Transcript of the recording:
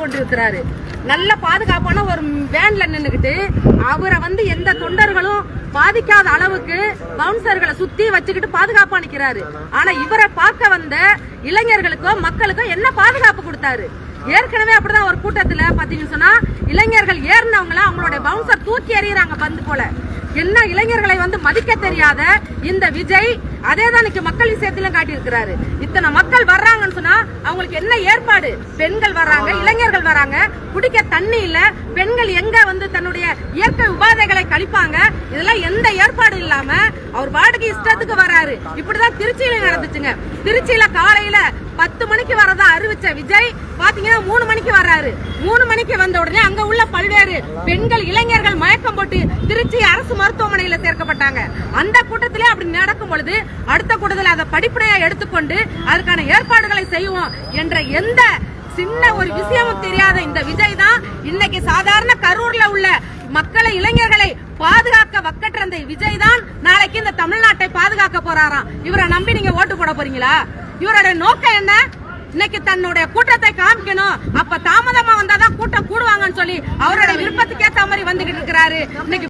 கொண்டிருக்கிறாரு. நல்ல பாதுகாப்பான ஒரு வேன்ல நின்றுக்கிட்டு அவரை வந்து எந்த தொண்டர்களும் பாதிக்காத அளவுக்கு பவுன்சர்களை சுத்தி வச்சுக்கிட்டு பாதுகாப்பா நிக்கிறாரு. ஆனா இவரை பார்க்க வந்த இளைஞர்களுக்கோ மக்களுக்கோ என்ன பாதுகாப்பு கொடுத்தாரு? ஏற்கனவே அப்படிதான் ஒரு கூட்டத்துல பாத்தீங்கன்னு சொன்னா இளைஞர்கள் ஏறினவங்கள அவங்களுடைய பவுன்சர் தூக்கி எறிகிறாங்க பந்து போல. என்ன இளைஞர்களை வந்து மதிக்க தெரியாத இந்த விஜய் அதே தான் இன்னைக்கு மக்கள் விஷயத்திலும் காட்டியிருக்கிறாரு. இத்தனை மக்கள் வர்றாங்கன்னு சொன்னா அவங்களுக்கு என்ன ஏற்பாடு? பெண்கள் வர்றாங்க இளைஞர்கள் வராங்க குடிக்க தண்ணி இல்ல பெண்கள் எங்க வந்து தன்னுடைய இயற்கை உபாதைகளை கழிப்பாங்க? இதெல்லாம் எந்த ஏற்பாடு இல்லாம அவர் வாடகை இஷ்டத்துக்கு வராரு இப்படிதான் திருச்சியில நடந்துச்சுங்க. திருச்சியில காலையில பத்து மணிக்கு வரதா அறிவிச்ச விஜய் பாத்தீங்கன்னா மூணு மணிக்கு வர்றாரு. மூணு மணிக்கு வந்த உடனே அங்க உள்ள பல்வேறு பெண்கள் இளைஞர்கள் முழக்கம் போட்டு திருச்சி அரசு மருத்துவமனையில சேர்க்கப்பட்டாங்க. அந்த கூட்டத்திலே அப்படி நடக்கும் பொழுது அடுத்த கூட்டத்தில் அதை படிப்பனையா எடுத்துக்கொண்டு அதற்கான ஏற்பாடுகளை செய்வோம் என்ற எந்த சின்ன ஒரு விஷயமும் தெரியாத இந்த விஜய் தான் இன்னைக்கு சாதாரண கரூர்ல உள்ள மக்களை இளைஞர்களை பாதுகாக்க வக்கற்ற அந்த விஜய் தான் நாளைக்கு இந்த தமிழ்நாட்டை பாதுகாக்க போறாராம். இவரை நம்பி நீங்க ஓட்டு போட போறீங்களா? இவரோட நோக்கம் என்ன? இன்னைக்கு தன்னுடைய கூட்டத்தை காமிக்கணும். அப்ப தாமதமா சொல்லி அவரோட விருப்பத்துக்கேத்த மாதிரி வந்துகிட்டு இருக்கிறாரு. இன்னைக்கு